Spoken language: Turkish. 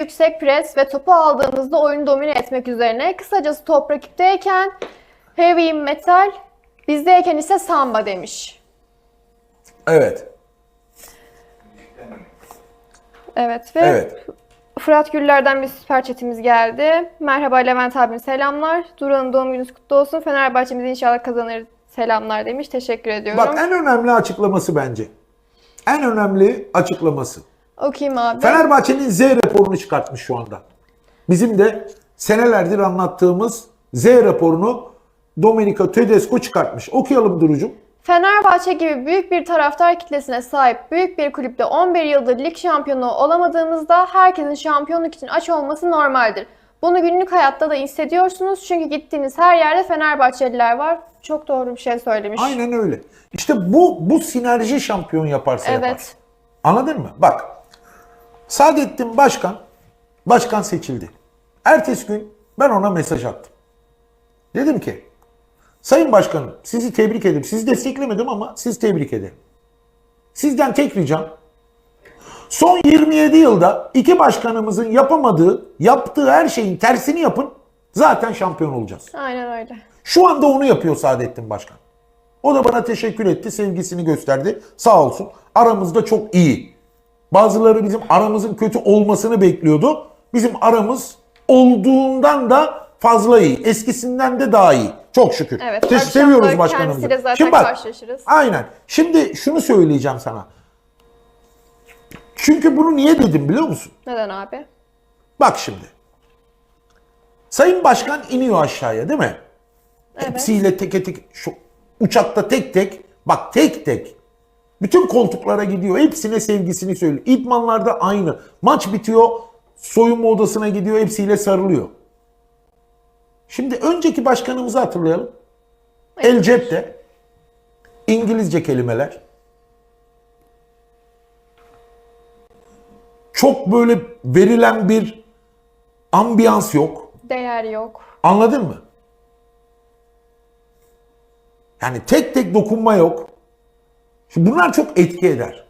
yüksek pres ve topu aldığımızda oyunu domine etmek üzerine. Kısacası top rakipteyken heavy metal, bizdeyken ise samba demiş. Evet. Evet ve Evet. Fırat Güller'den bir süper chatimiz geldi. Merhaba Levent abim selamlar. Duran'ın doğum gününüz kutlu olsun. Fenerbahçemiz inşallah kazanır selamlar demiş. Teşekkür ediyorum. Bak en önemli açıklaması bence. En önemli açıklaması. Okuyayım abi. Fenerbahçe'nin Z raporunu çıkartmış şu anda. Bizim de senelerdir anlattığımız Z raporunu Domenica Tedesco çıkartmış. Okuyalım Duru'cum. Fenerbahçe gibi büyük bir taraftar kitlesine sahip büyük bir kulüpte 11 yıldır lig şampiyonu olamadığımızda herkesin şampiyonluk için aç olması normaldir. Bunu günlük hayatta da hissediyorsunuz çünkü gittiğiniz her yerde Fenerbahçeliler var. Çok doğru bir şey söylemiş. Aynen öyle. İşte bu bu sinerji şampiyon yaparsa yapar. Evet. Anladın mı? Bak. Saadettin Başkan başkan seçildi. Ertesi gün ben ona mesaj attım. Dedim ki Sayın Başkanım sizi tebrik ederim. Sizi desteklemedim ama sizi tebrik ederim. Sizden tek ricam son 27 yılda iki başkanımızın yapamadığı, yaptığı her şeyin tersini yapın. Zaten şampiyon olacağız. Aynen öyle. Şu anda onu yapıyor Saadettin Başkan. O da bana teşekkür etti, sevgisini gösterdi. Sağ olsun. Aramızda çok iyi. Bazıları bizim aramızın kötü olmasını bekliyordu. Bizim aramız olduğundan da fazla iyi. Eskisinden de daha iyi. Çok şükür. Evet, Te- seviyoruz başkanımızı. zaten Şimdi bak, karşılaşırız. Aynen. Şimdi şunu söyleyeceğim sana. Çünkü bunu niye dedim biliyor musun? Neden abi? Bak şimdi. Sayın Başkan iniyor aşağıya değil mi? Hepsiyle tek tek şu uçakta tek tek bak tek tek bütün koltuklara gidiyor. Hepsine sevgisini söylüyor. İdmanlarda aynı. Maç bitiyor. Soyunma odasına gidiyor. Hepsiyle sarılıyor. Şimdi önceki başkanımızı hatırlayalım. El cepte. İngilizce kelimeler. Çok böyle verilen bir ambiyans yok. Değer yok. Anladın mı? Yani tek tek dokunma yok. Şimdi bunlar çok etki eder.